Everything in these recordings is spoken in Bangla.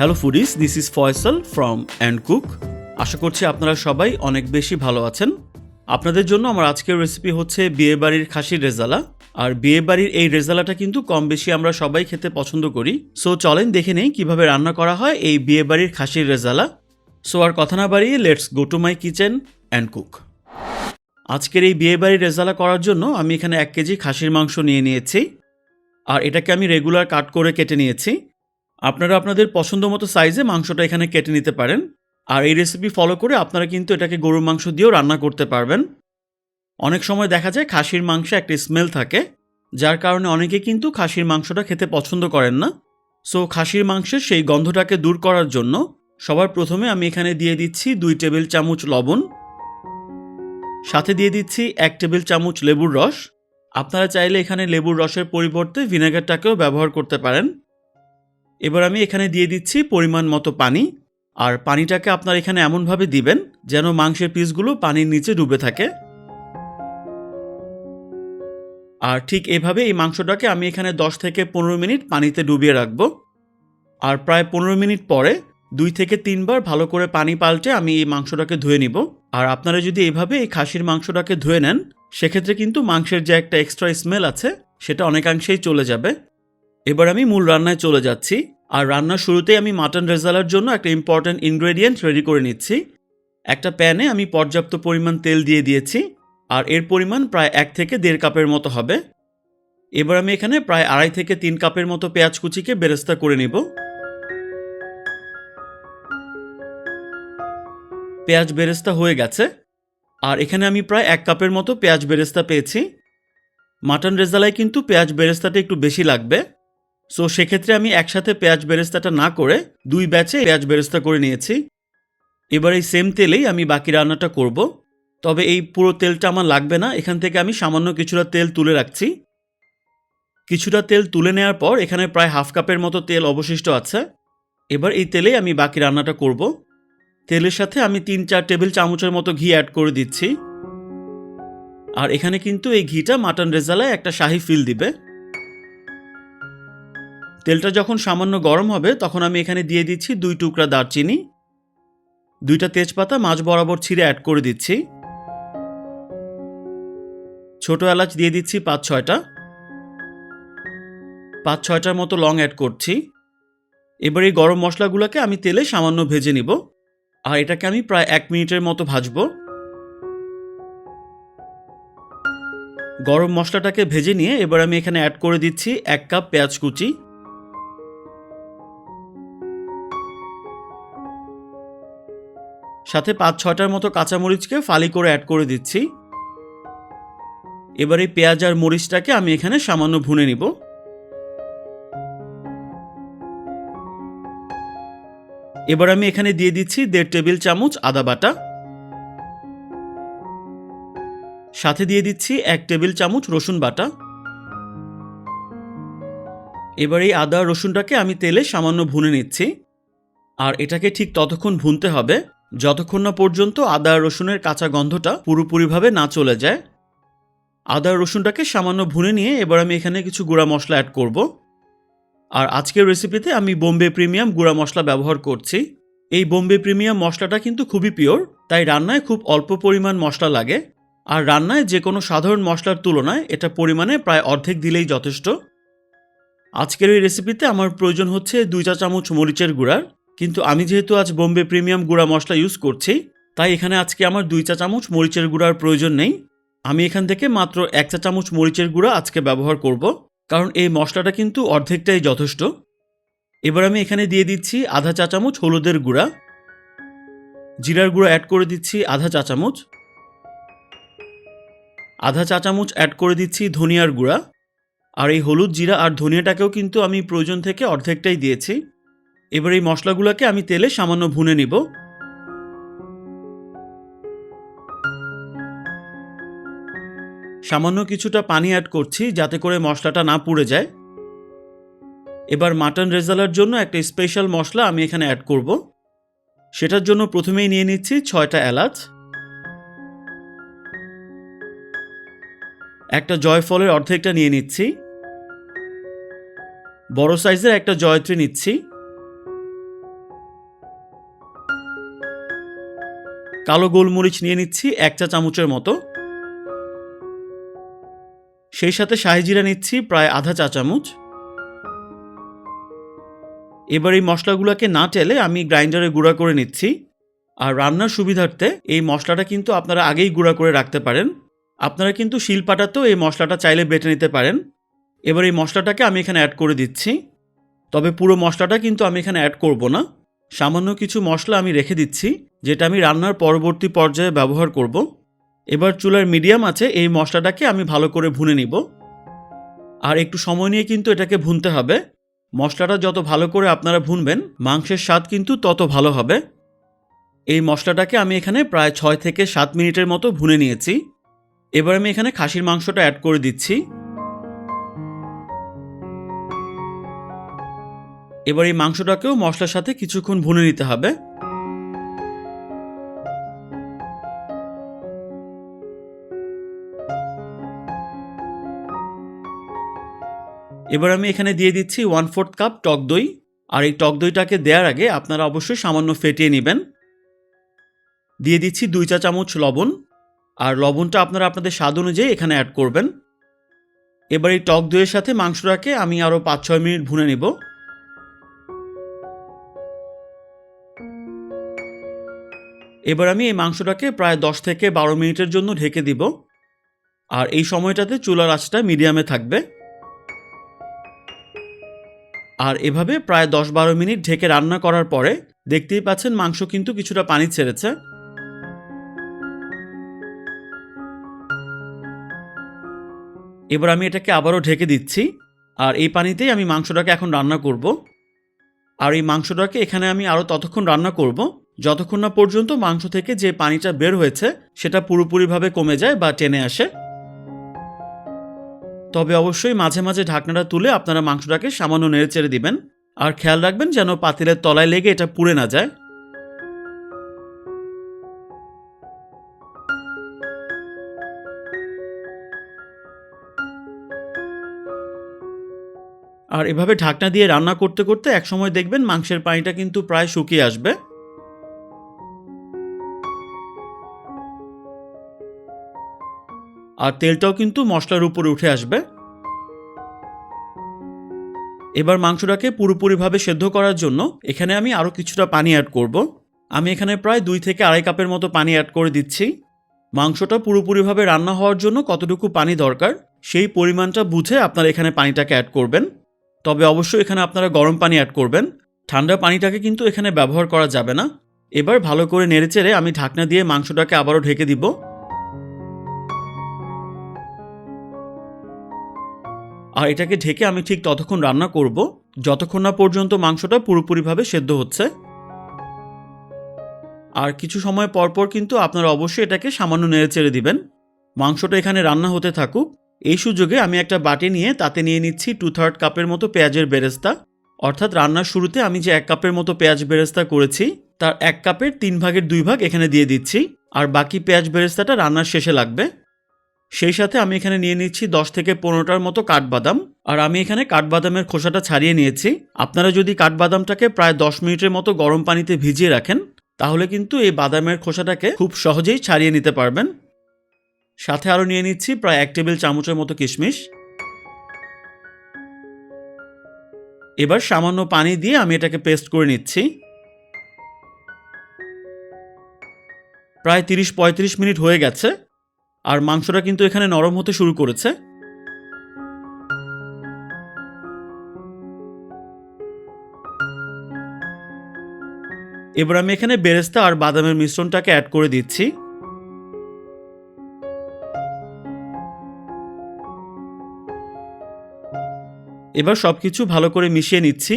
Hello foodies this is Faisal from and cook আশা করছি আপনারা সবাই অনেক বেশি ভালো আছেন। আপনাদের জন্য আমার আজকের রেসিপি হচ্ছে বিয়েবাড়ির খাসির রেজালা। আর বিয়েবাড়ির এই রেজালাটা কিন্তু কম বেশি আমরা সবাই খেতে পছন্দ করি। সো চলেন দেখে নেই কীভাবে রান্না করা হয় এই বিয়েবাড়ির খাসির রেজালা। সো আর কথা না বাড়িয়ে let's go to my kitchen and cook আজকের এই বিয়েবাড়ির রেজালা করার জন্য আমি এখানে এক কেজি খাসির মাংস নিয়ে নিয়েছি। আর এটাকে আমি রেগুলার কাট করে কেটে নিয়েছি। আপনারা আপনাদের পছন্দ মতো সাইজে মাংসটা এখানে কেটে নিতে পারেন। আর এই রেসিপি ফলো করে আপনারা কিন্তু এটাকে গরুর মাংস দিয়েও রান্না করতে পারবেন। অনেক সময় দেখা যায় খাসির মাংসে একটা স্মেল থাকে, যার কারণে অনেকে কিন্তু খাসির মাংসটা খেতে পছন্দ করেন না। সো খাসির মাংসের সেই গন্ধটাকে দূর করার জন্য সবার প্রথমে আমি এখানে দিয়ে দিচ্ছি দুই টেবিল চামচ লবণ। সাথে দিয়ে দিচ্ছি এক টেবিল চামচ লেবুর রস। আপনারা চাইলে এখানে লেবুর রসের পরিবর্তে ভিনেগারটাকেও ব্যবহার করতে পারেন। এবার আমি এখানে দিয়ে দিচ্ছি পরিমাণ মতো পানি, আর পানিটাকে আপনার এখানে এমনভাবে দিবেন যেন মাংসের পিসগুলো পানির নিচে ডুবে থাকে। আর ঠিক এভাবে এই মাংসটাকে আমি এখানে 10 থেকে পনেরো মিনিট পানিতে ডুবিয়ে রাখব। আর প্রায় পনেরো মিনিট পরে দুই থেকে তিনবার ভালো করে পানি পাল্টে আমি এই মাংসটাকে ধুয়ে নিব। আর আপনারা যদি এইভাবে এই খাসির মাংসটাকে ধুয়ে নেন, সেক্ষেত্রে কিন্তু মাংসের যে একটা এক্সট্রা স্মেল আছে, সেটা অনেকাংশেই চলে যাবে। এবার আমি মূল রান্নায় চলে যাচ্ছি। আর রান্নার শুরুতেই আমি মাটন রেজালার জন্য একটা ইম্পর্ট্যান্ট ইনগ্রেডিয়েন্ট রেডি করে নিচ্ছি। একটা প্যানে আমি পর্যাপ্ত পরিমাণ তেল দিয়ে দিয়েছি। আর এর পরিমাণ প্রায় এক থেকে দেড় কাপের মতো হবে। এবার আমি এখানে প্রায় আড়াই থেকে তিন কাপের মতো পেঁয়াজ কুচিকে বেরেস্তা করে নিব। পেঁয়াজ বেরেস্তা হয়ে গেছে। আর এখানে আমি প্রায় এক কাপের মতো পেঁয়াজ বেরেস্তা পেয়েছি। মাটন রেজালায় কিন্তু পেঁয়াজ বেরেস্তাটা একটু বেশি লাগবে। সো সেক্ষেত্রে আমি একসাথে পেঁয়াজ বেরেস্তাটা না করে দুই ব্যাচে পেঁয়াজ বেরেস্তা করে নিয়েছি। এবার এই সেম তেলেই আমি বাকি রান্নাটা করব। তবে এই পুরো তেলটা আমার লাগবে না। এখান থেকে আমি সামান্য কিছুটা তেল তুলে রাখছি। কিছুটা তেল তুলে নেওয়ার পর এখানে প্রায় হাফ কাপের মতো তেল অবশিষ্ট আছে। এবার এই তেলেই আমি বাকি রান্নাটা করব। তেলের সাথে আমি তিন চার টেবিল চামচের মতো ঘি অ্যাড করে দিচ্ছি। আর এখানে কিন্তু এই ঘিটা মাটন রেজালায় একটা শাহি ফিল দিবে। তেলটা যখন সামান্য গরম হবে, তখন আমি এখানে দিয়ে দিচ্ছি দুই টুকরা দারচিনি, দুইটা তেজপাতা, মাছ বরাবর ছিঁড়ে অ্যাড করে দিচ্ছি। ছোট এলাচ দিয়ে দিচ্ছি পাঁচ ছয়টা। পাঁচ ছয়টার মতো লং অ্যাড করছি। এবার এই গরম মশলাগুলোকে আমি তেলে সামান্য ভেজে নিব। আর এটাকে আমি প্রায় এক মিনিটের মতো ভাজবো। গরম মশলাটাকে ভেজে নিয়ে এবার আমি এখানে অ্যাড করে দিচ্ছি এক কাপ পেঁয়াজ কুচি। সাথে পাঁচ ছয়টার মতো কাঁচামরিচকে ফালি করে অ্যাড করে দিচ্ছি। এবার এই পেঁয়াজ আর মরিচটাকে আমি এখানে সামান্য ভুনে নিব। এবার আমি এখানে দিয়ে দিচ্ছি দেড় টেবিল চামচ আদা বাটা। সাথে দিয়ে দিচ্ছি এক টেবিল চামচ রসুন বাটা। এবার এই আদা রসুনটাকে আমি তেলে সামান্য ভুনে নিচ্ছি। আর এটাকে ঠিক ততক্ষণ ভুনতে হবে। যতক্ষণ না পর্যন্ত আদা রসুনের কাঁচা গন্ধটা পুরোপুরিভাবে না চলে যায়, আদা রসুনটাকে সামান্য ভুনে নিয়ে এবার আমি এখানে কিছু গুঁড়া মশলা অ্যাড করব। আর আজকের রেসিপিতে আমি বোম্বে প্রিমিয়াম গুঁড়া মশলা ব্যবহার করছি। এই বোম্বে প্রিমিয়াম মশলাটা কিন্তু খুবই পিওর তাই রান্নায় খুব অল্প পরিমাণ মশলা লাগে। আর রান্নায় যে কোনো সাধারণ মশলার তুলনায় এটা পরিমাণে প্রায় অর্ধেক দিলেই যথেষ্ট। আজকের এই রেসিপিতে আমার প্রয়োজন হচ্ছে দুই চা চামচ মরিচের গুঁড়ার কিন্তু আমি যেহেতু আজ বোম্বে প্রিমিয়াম গুঁড়া মশলা ইউজ করছি, তাই এখানে আজকে আমার দুই চা চামচ মরিচের গুঁড়ার প্রয়োজন নেই। আমি এখান থেকে মাত্র এক চা চামচ মরিচের গুঁড়া আজকে ব্যবহার করব, কারণ এই মশলাটা কিন্তু অর্ধেকটাই যথেষ্ট। এবার আমি এখানে দিয়ে দিচ্ছি আধা চা চামচ হলুদের গুঁড়া। জিরার গুঁড়া অ্যাড করে দিচ্ছি আধা চা চামচ। আধা চা চামচ অ্যাড করে দিচ্ছি ধনিয়ার গুঁড়া। আর এই হলুদ, জিরা আর ধনিয়াটাকেও কিন্তু আমি প্রয়োজন থেকে অর্ধেকটাই দিয়েছি। এবার এই মশলাগুলোকে আমি তেলে সামান্য ভুনে নিব। সামান্য কিছুটা পানি অ্যাড করছি যাতে করে মশলাটা না পুড়ে যায়। এবার মাটন রেজালার জন্য একটা স্পেশাল মশলা আমি এখানে অ্যাড করব। সেটার জন্য প্রথমেই নিয়ে নিচ্ছি ছয়টা এলাচ। একটা জয়ফলের অর্ধেকটা নিয়ে নিচ্ছি। বড় সাইজের একটা জয়ত্রী নিচ্ছি। কালো গোলমরিচ নিয়ে নিচ্ছি এক চা চামচের মতো। সেই সাথে শাহি জিরা নিচ্ছি প্রায় আধা চা চামচ। এবার এই মশলাগুলোকে না টেলে আমি গ্রাইন্ডারে গুঁড়া করে নিচ্ছি। আর রান্নার সুবিধার্থে এই মশলাটা কিন্তু আপনারা আগেই গুঁড়া করে রাখতে পারেন। আপনারা কিন্তু শিলপাটাতেও এই মশলাটা চাইলে বেটে নিতে পারেন। এবার এই মশলাটাকে আমি এখানে অ্যাড করে দিচ্ছি। তবে পুরো মশলাটা কিন্তু আমি এখানে অ্যাড করব না। সামান্য কিছু মশলা আমি রেখে দিচ্ছি। যেটা আমি রান্নার পরবর্তী পর্যায়ে ব্যবহার করব। এবার চুলার মিডিয়াম আছে, এই মশলাটাকে আমি ভালো করে ভুনে নিব। আর একটু সময় নিয়ে কিন্তু এটাকে ভুনতে হবে। মশলাটা যত ভালো করে আপনারা ভুনবেন, মাংসের স্বাদ কিন্তু তত ভালো হবে। এই মশলাটাকে আমি এখানে প্রায় ছয় থেকে সাত মিনিটের মতো ভুনে নিয়েছি। এবার আমি এখানে খাসির মাংসটা অ্যাড করে দিচ্ছি। এবার এই মাংসটাকেও মশলার সাথে কিছুক্ষণ ভুনে নিতে হবে। এবার আমি এখানে দিয়ে দিচ্ছি ওয়ান ফোর্থ কাপ টক দই। আর এই টক দইটাকে দেওয়ার আগে আপনারা অবশ্যই সামান্য ফেটিয়ে নেবেন। দিয়ে দিচ্ছি দুই চা চামচ লবণ। আর লবণটা আপনারা আপনাদের স্বাদ অনুযায়ী এখানে অ্যাড করবেন। এবার এই টক দইয়ের সাথে মাংসটাকে আমি আরও পাঁচ ছয় মিনিট ভুনে নেব। এবার আমি এই মাংসটাকে প্রায় দশ থেকে বারো মিনিটের জন্য ঢেকে দিব। আর এই সময়টাতে চুলার আঁচটা মিডিয়ামে থাকবে। আর এভাবে প্রায় দশ বারো মিনিট ঢেকে রান্না করার পরে দেখতেই পাচ্ছেন মাংস কিন্তু কিছুটা পানি ছেড়েছে। এবার আমি এটাকে আবারও ঢেকে দিচ্ছি আর এই পানিতেই আমি মাংসটাকে এখন রান্না করব। আর এই মাংসটাকে এখানে আমি আরও ততক্ষণ রান্না করব, যতক্ষণ না পর্যন্ত মাংস থেকে যে পানিটা বের হয়েছে সেটা পুরোপুরিভাবে কমে যায় বা টেনে আসে। তবে অবশ্যই মাঝে মাঝে ঢাকনাটা তুলে আপনারা মাংসটাকে সামান্য নেড়ে চেড়ে দিবেন। আর খেয়াল রাখবেন যেন পাতিলের তলায় লেগে এটা পুড়ে না যায়। আর এভাবে ঢাকনা দিয়ে রান্না করতে করতে একসময় দেখবেন মাংসের পানিটা কিন্তু প্রায় শুকিয়ে আসবে। আর তেলটাও কিন্তু মশলার উপরে উঠে আসবে। এবার মাংসটাকে পুরোপুরিভাবে সেদ্ধ করার জন্য এখানে আমি আরও কিছুটা পানি অ্যাড করব। আমি এখানে প্রায় দুই থেকে আড়াই কাপের মতো পানি অ্যাড করে দিচ্ছি। মাংসটা পুরোপুরিভাবে রান্না হওয়ার জন্য কতটুকু পানি দরকার সেই পরিমাণটা বুঝে আপনারা এখানে পানিটাকে অ্যাড করবেন। তবে অবশ্যই এখানে আপনারা গরম পানি অ্যাড করবেন। ঠান্ডা পানিটাকে কিন্তু এখানে ব্যবহার করা যাবে না। এবার ভালো করে নেড়েচেড়ে আমি ঢাকনা দিয়ে মাংসটাকে আবারও ঢেকে দিব। আর এটাকে ঢেকে আমি ঠিক ততক্ষণ রান্না করব। যতক্ষণ না পর্যন্ত মাংসটা পুরোপুরিভাবে সেদ্ধ হচ্ছে। আর কিছু সময় পর পর কিন্তু আপনারা অবশ্যই এটাকে সামান্য নেড়ে চেড়ে দিবেন। মাংসটা এখানে রান্না হতে থাকুক। এই সুযোগে আমি একটা বাটি নিয়ে তাতে নিয়ে নিচ্ছি টু থার্ড কাপের মতো পেঁয়াজের বেরেস্তা। অর্থাৎ রান্নার শুরুতে আমি যে এক কাপের মতো পেঁয়াজ বেরেস্তা করেছি, তার এক কাপের তিন ভাগের দুই ভাগ এখানে দিয়ে দিচ্ছি। আর বাকি পেঁয়াজ বেরেস্তাটা রান্নার শেষে লাগবে। সেই সাথে আমি এখানে নিয়ে নিচ্ছি দশ থেকে পনেরোটার মতো কাঠবাদাম। আর আমি এখানে কাঠবাদামের খোসাটা ছাড়িয়ে নিয়েছি। আপনারা যদি কাঠবাদামটাকে প্রায় দশ মিনিটের মতো গরম পানিতে ভিজিয়ে রাখেন, তাহলে কিন্তু এই বাদামের খোসাটাকে খুব সহজেই ছাড়িয়ে নিতে পারবেন। সাথে আরও নিয়ে নিচ্ছি প্রায় এক টেবিল চামচের মতো কিশমিশ। এবার সামান্য পানি দিয়ে আমি এটাকে পেস্ট করে নিচ্ছি। প্রায় তিরিশ পঁয়ত্রিশ মিনিট হয়ে গেছে। আর মাংসটা কিন্তু এখানে নরম হতে শুরু করেছে। এবার আমি এখানে বেরেস্তা আর বাদামের মিশ্রণটাকে অ্যাড করে দিচ্ছি। এবার সবকিছু ভালো করে মিশিয়ে নিচ্ছি।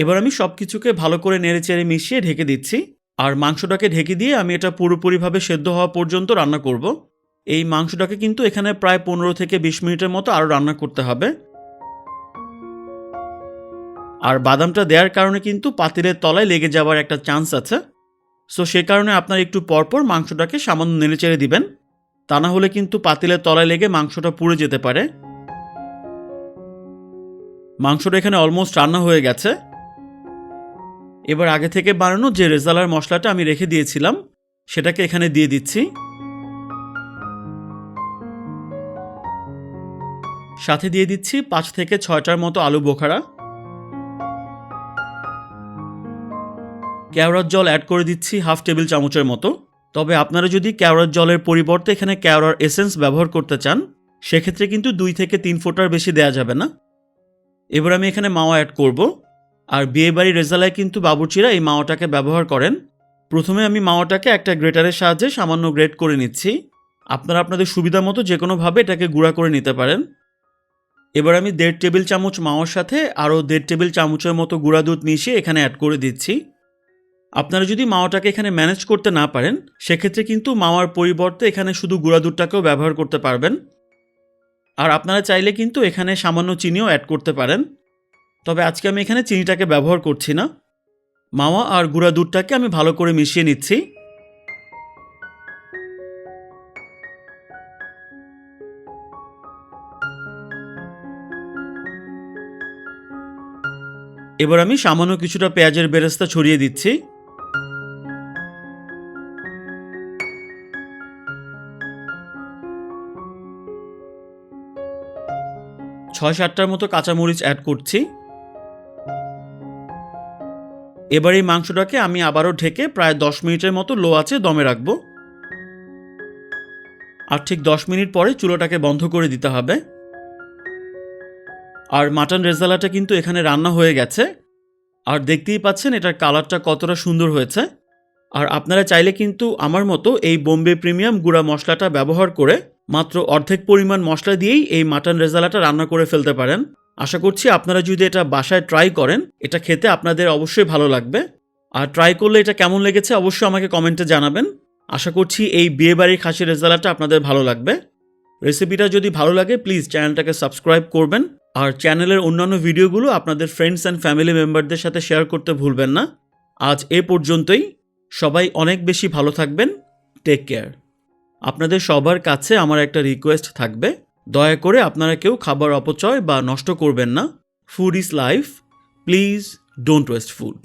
এবার আমি সব কিছুকে ভালো করে নেড়ে চেড়ে মিশিয়ে ঢেকে দিচ্ছি। আর মাংসটাকে ঢেকে দিয়ে আমি এটা পুরোপুরিভাবে সেদ্ধ হওয়া পর্যন্ত রান্না করব। এই মাংসটাকে কিন্তু এখানে প্রায় পনেরো থেকে বিশ মিনিটের মতো আরও রান্না করতে হবে। আর বাদামটা দেওয়ার কারণে কিন্তু পাতিলের তলায় লেগে যাওয়ার একটা চান্স আছে। সো সে কারণে আপনার একটু পরপর মাংসটাকে সামান্য নেড়ে চেড়ে দিবেন। তা না হলে কিন্তু পাতিলের তলায় লেগে মাংসটা পুড়ে যেতে পারে। মাংসটা এখানে অলমোস্ট রান্না হয়ে গেছে। এবার আগে থেকে বানানো যে রেজালার মশলাটা আমি রেখে দিয়েছিলাম, সেটাকে এখানে দিয়ে দিচ্ছি। সাথে দিয়ে দিচ্ছি পাঁচ থেকে ছয়টার মতো আলু বোখারা। কেওড়ার জল অ্যাড করে দিচ্ছি হাফ টেবিল চামচের মতো। তবে আপনারা যদি কেওড়ার জলের পরিবর্তে এখানে কেওড়ার এসেন্স ব্যবহার করতে চান, সেক্ষেত্রে কিন্তু দুই থেকে তিন ফোঁটার বেশি দেওয়া যাবে না। এবার আমি এখানে মাওয়া অ্যাড করব। আর বিয়েবাড়ির রেজালায় কিন্তু বাবুর্চিরা এই মাওয়াটাকে ব্যবহার করেন। প্রথমে আমি মাওয়াটাকে একটা গ্রেটারের সাহায্যে সামান্য গ্রেট করে নিচ্ছি। আপনারা আপনাদের সুবিধা মতো যে কোনোভাবে এটাকে গুঁড়া করে নিতে পারেন। এবার আমি দেড় টেবিল চামচ মাওয়ার সাথে আরও দেড় টেবিল চামচের মতো গুঁড়া দুধ মিশিয়ে এখানে অ্যাড করে দিচ্ছি। আপনারা যদি মাওয়াটাকে এখানে ম্যানেজ করতে না পারেন, সেক্ষেত্রে কিন্তু মাওয়ার পরিবর্তে এখানে শুধু গুঁড়া দুধটাকেও ব্যবহার করতে পারবেন। আর আপনারা চাইলে কিন্তু এখানে সামান্য চিনিও অ্যাড করতে পারেন। তবে আজকে আমি এখানে চিনিটাকে ব্যবহার করছি না। মাওয়া আর গুঁড়া দুধটাকে আমি ভালো করে মিশিয়ে নিচ্ছি। এবার আমি সামান্য কিছুটা পেঁয়াজের বেরেস্তা ছড়িয়ে দিচ্ছি। ছয় সাতটার মতো কাঁচামরিচ অ্যাড করছি। এবার এই মাংসটাকে আমি আবারও ঢেকে প্রায় দশ মিনিটের মতো লো আছে দমে রাখব। আর ঠিক দশ মিনিট পরে চুলোটাকে বন্ধ করে দিতে হবে। আর মাটন রেজালাটা কিন্তু এখানে রান্না হয়ে গেছে। আর দেখতেই পাচ্ছেন এটার কালারটা কতটা সুন্দর হয়েছে। আর আপনারা চাইলে কিন্তু আমার মতো এই বোম্বে প্রিমিয়াম গুঁড়া মশলাটা ব্যবহার করে মাত্র অর্ধেক পরিমাণ মশলা দিয়েই এই মাটন রেজালাটা রান্না করে ফেলতে পারেন। আশা করছি আপনারা যদি এটা বাসায় ট্রাই করেন, এটা খেতে আপনাদের অবশ্যই ভালো লাগবে। আর ট্রাই করলে এটা কেমন লেগেছে অবশ্যই আমাকে কমেন্টে জানাবেন। আশা করছি এই বিয়েবাড়ির খাসি রেজালাটা আপনাদের ভালো লাগবে। রেসিপিটা যদি ভালো লাগে প্লিজ চ্যানেলটাকে সাবস্ক্রাইব করবেন। আর চ্যানেলের অন্যান্য ভিডিওগুলো আপনাদের ফ্রেন্ডস অ্যান্ড ফ্যামিলি মেম্বারদের সাথে শেয়ার করতে ভুলবেন না। আজ এ পর্যন্তই। সবাই অনেক বেশি ভালো থাকবেন। টেক কেয়ার আপনাদের সবার কাছে আমার একটা রিকোয়েস্ট থাকবে। দয়া করে আপনারা কেউ খাবার অপচয় বা নষ্ট করবেন না। Food is life please don't waste food